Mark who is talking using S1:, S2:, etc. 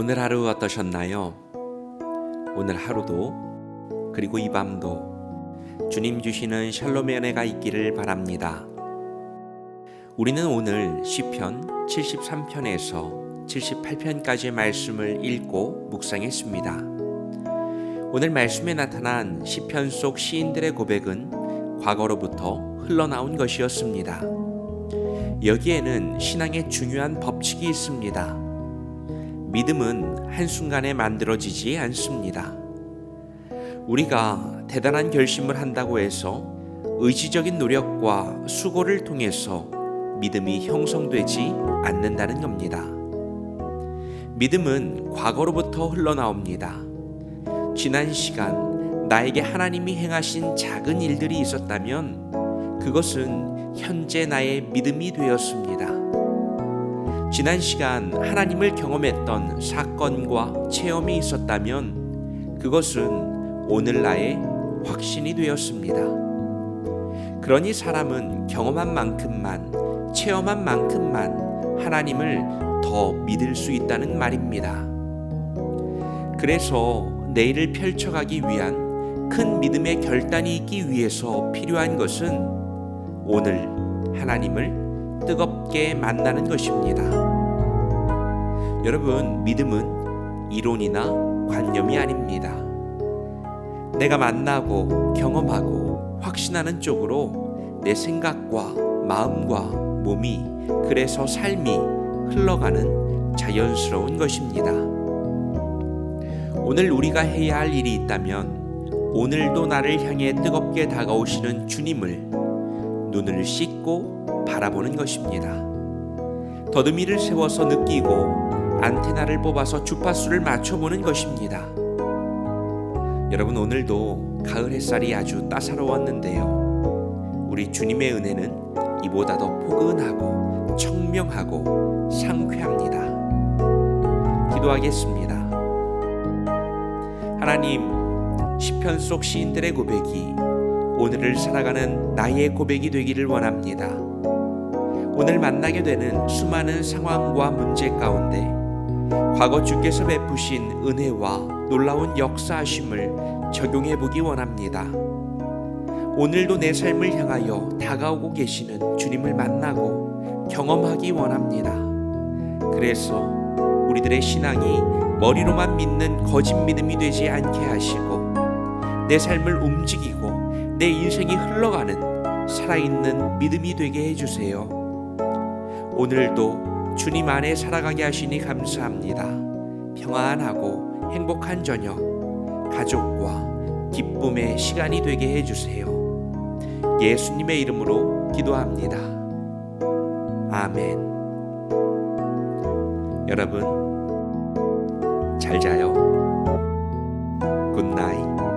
S1: 오늘 하루 어떠셨나요? 오늘 하루도 그리고 이 밤도 주님 주시는 샬롬의 은혜가 있기를 바랍니다. 우리는 오늘 시편 73편에서 78편까지의 말씀을 읽고 묵상했습니다. 오늘 말씀에 나타난 시편 속 시인들의 고백은 과거로부터 흘러나온 것이었습니다. 여기에는 신앙의 중요한 법칙이 있습니다. 믿음은 한순간에 만들어지지 않습니다. 우리가 대단한 결심을 한다고 해서 의지적인 노력과 수고를 통해서 믿음이 형성되지 않는다는 겁니다. 믿음은 과거로부터 흘러나옵니다. 지난 시간 나에게 하나님이 행하신 작은 일들이 있었다면 그것은 현재 나의 믿음이 되었습니다. 지난 시간 하나님을 경험했던 사건과 체험이 있었다면 그것은 오늘 나의 확신이 되었습니다. 그러니 사람은 경험한 만큼만, 체험한 만큼만 하나님을 더 믿을 수 있다는 말입니다. 그래서 내일을 펼쳐가기 위한 큰 믿음의 결단이 있기 위해서 필요한 것은 오늘 하나님을 뜨겁게 만나는 것입니다. 여러분, 믿음은 이론이나 관념이 아닙니다. 내가 만나고 경험하고 확신하는 쪽으로 내 생각과 마음과 몸이 그래서 삶이 흘러가는 자연스러운 것입니다. 오늘 우리가 해야 할 일이 있다면 오늘도 나를 향해 뜨겁게 다가오시는 주님을 눈을 씻고 바라보는 것입니다. 더듬이를 세워서 느끼고 안테나를 뽑아서 주파수를 맞춰보는 것입니다. 여러분 오늘도 가을 햇살이 아주 따사로웠는데요. 우리 주님의 은혜는 이보다 더 포근하고 청명하고 상쾌합니다. 기도하겠습니다. 하나님, 시편 속 시인들의 고백이 오늘을 살아가는 나의 고백이 되기를 원합니다. 오늘 만나게 되는 수많은 상황과 문제 가운데 과거 주께서 베푸신 은혜와 놀라운 역사하심을 적용해 보기 원합니다. 오늘도 내 삶을 향하여 다가오고 계시는 주님을 만나고 경험하기 원합니다. 그래서 우리들의 신앙이 머리로만 믿는 거짓 믿음이 되지 않게 하시고 내 삶을 움직이고 내 인생이 흘러가는 살아있는 믿음이 되게 해주세요. 오늘도 주님 안에 살아가게 하시니 감사합니다. 평안하고 행복한 저녁, 가족과 기쁨의 시간이 되게 해주세요. 예수님의 이름으로 기도합니다. 아멘. 여러분, 잘 자요. 굿나잇.